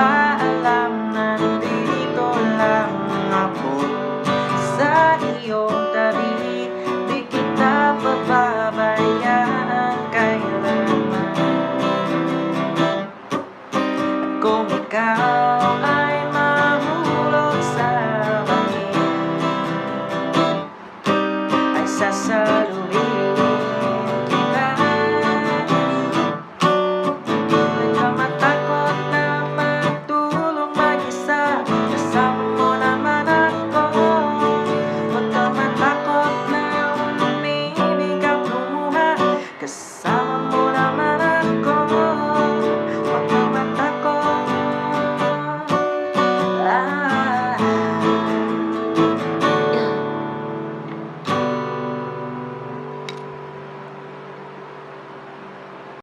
maalam Nandito lang ako. Sa iyong tabi Di kita pababayaan kailanman. At kung ikaw ay mahulog sa bangin Ay sasaluhin Cause